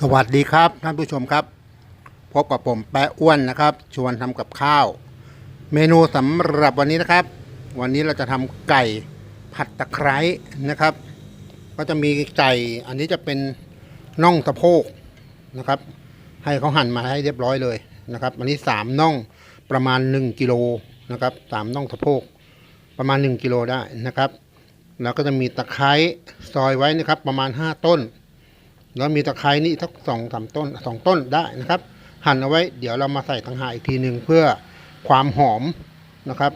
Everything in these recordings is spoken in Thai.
สวัสดีครับท่านผู้ชมครับ พบกับผมแปะอ้วนนะครับ ชวนทำกับข้าว เมนูสำหรับวันนี้นะครับ วันนี้เราจะทำไก่ผัดตะไคร้นะครับ ก็จะมีไก่อันนี้จะเป็นน่องสะโพกนะครับ ให้เขาหั่นมาให้เรียบร้อยเลยนะครับอันนี้สามน่องประมาณ1กิโลนะครับสามน่องสะโพกประมาณ1กิโลได้นะครับ แล้วก็จะมีตะไคร้ซอยไว้นะครับประมาณ 5 ต้น แล้วมีตะไคร้นี่สักสองสามต้นสองต้นได้นะครับ หั่นเอาไว้เดี๋ยวเรามาใส่ต่างหาอีกทีหนึ่งเพื่อความหอมนะครับ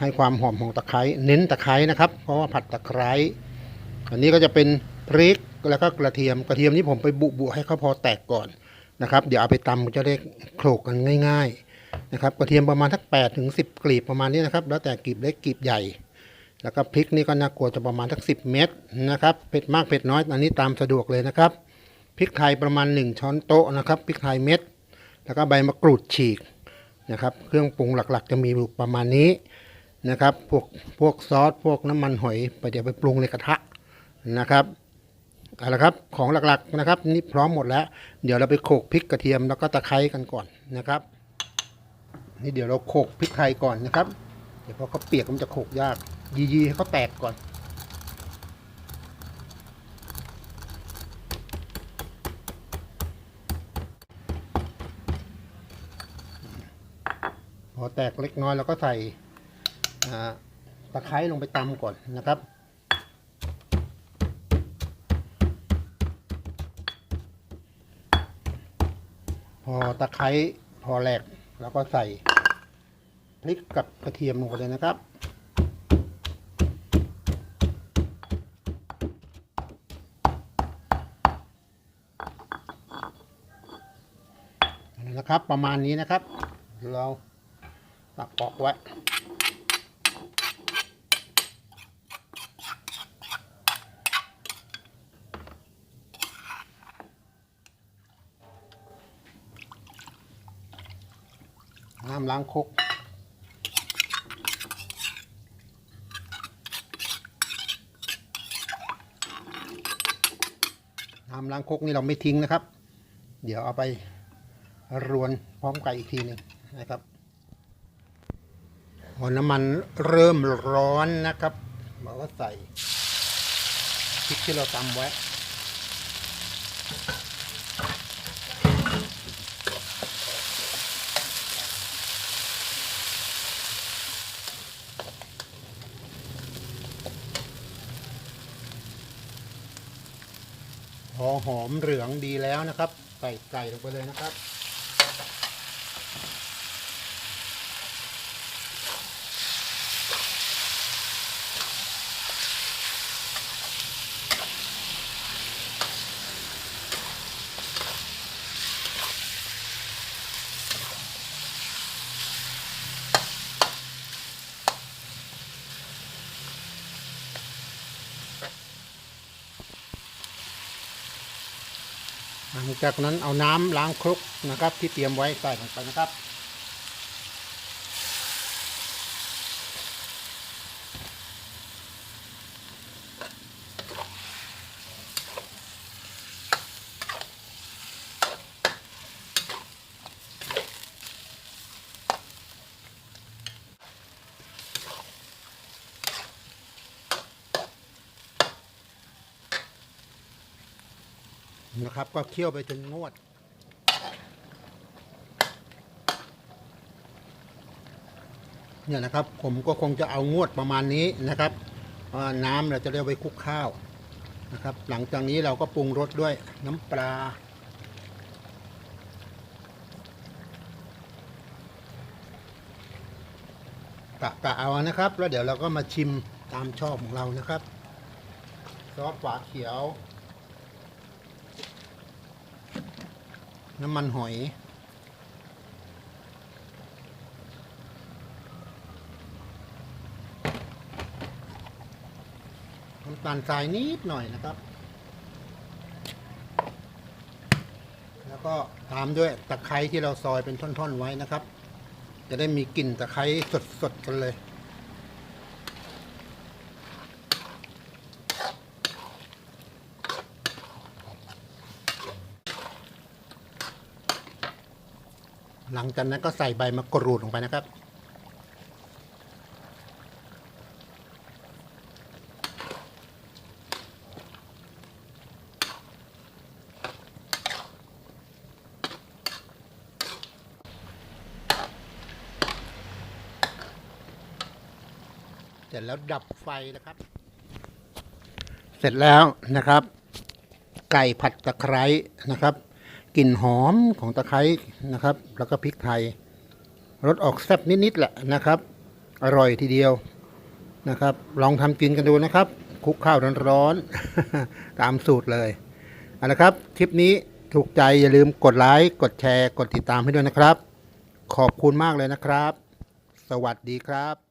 ให้ความหอมของตะไคร้เน้นตะไคร้นะครับ เพราะว่าผัดตะไคร้อันนี้ก็จะเป็นพริกแล้วก็กระเทียมกระเทียมนี้ผมไปบุบุให้เขาพอแตกก่อนนะครับ เดี๋ยวเอาไปตำจะได้โขลกกันง่าย ๆนะครับ กระเทียมประมาณทักแปดถึงสิบกลีบประมาณนี้นะครับ แล้วแต่กลีบเล็กกลีบใหญ่ แล้วก็พริกนี่ก็น่ากลัวจะประมาณทักสิบเม็ดนะครับเผ็ดมากเผ็ดน้อยอันนี้ตามสะดวกเลยนะครับ พริกไทยประมาณ 1 ช้อนโต๊ะนะครับพริกไทยเม็ด แล้วก็ใบมะกรูดฉีกนะครับ เครื่องปรุงหลักๆ จะมีอยู่ประมาณนี้นะครับ พวกพวกซอสพวกน้ำมันหอยไปเดี๋ยวไปปรุงในกระทะนะครับเอาละครับของหลักๆนะครับนี่พร้อมหมดแล้ว เดี๋ยวเราไปโขกพริกกระเทียมแล้วก็ตะไคร้กันก่อนนะครับ นี่เดี๋ยวเราโขกพริกไทยก่อนนะครับ เดี๋ยวพอเขาเปียกมันจะโขกยาก ยีๆให้เขาแตกก่อน พอแตกเล็กน้อยเราก็ใส่ตะไคร้ลงไปตำก่อนนะครับพอตะไคร้พอแหลกแล้วก็ใส่พริกกับกระเทียมลงไปเลยนะครับ นะครับประมาณนี้นะครับ เรา ตักปอกไว้ น้ำล้างครกน้ำล้างครกนี่เราไม่ทิ้งนะครับ เดี๋ยวเอาไปรวนพร้อมไก่อีกทีหนึ่งนะครับ พอน้ำมันเริ่มร้อนนะครับเราก็ใส่พริกที่เราตำไว้พอหอมเหลืองดีแล้วนะครับ ใส่ไก่ลงไปเลยนะครับ หลังจากนั้นเอาน้ำล้างครกนะครับ ที่เตรียมไว้ใส่ลงไปนะครับ นะครับ ก็เคี่ยวไปจนงวด เนี่ยนะครับ ผมก็คงจะเอางวดประมาณนี้นะครับว่าน้ำเราจะได้ไว้คลุกข้าวนะครับ หลังจากนี้เราก็ปรุงรสด้วยน้ำปลากะกะเอานะครับ แล้วเดี๋ยวเราก็มาชิมตามชอบของเรานะครับซอสฝาเขียว น้ำมันหอย น้ำตาลทรายนิดหน่อยนะครับ แล้วก็ตามด้วยตะไคร้ที่เราซอยเป็นท่อนๆไว้นะครับ จะได้มีกลิ่นตะไคร้สดๆกันเลย หลังจากนั้นก็ใส่ใบมะกรูดลงไปนะครับ เสร็จแล้วดับไฟนะครับ เสร็จแล้วนะครับ ไก่ผัดตะไคร้นะครับ กลิ่นหอมของตะไคร้นะครับ แล้วก็พริกไทยรสออกแซ่บนิดๆแหละนะครับ อร่อยทีเดียวนะครับ ลองทำกินกันดูนะครับคลุกข้าวร้อนๆตามสูตรเลยเอาละครับ คลิปนี้ถูกใจอย่าลืมกดไลค์กดแชร์ กดติดตามให้ด้วยนะครับ ขอบคุณมากเลยนะครับ สวัสดีครับ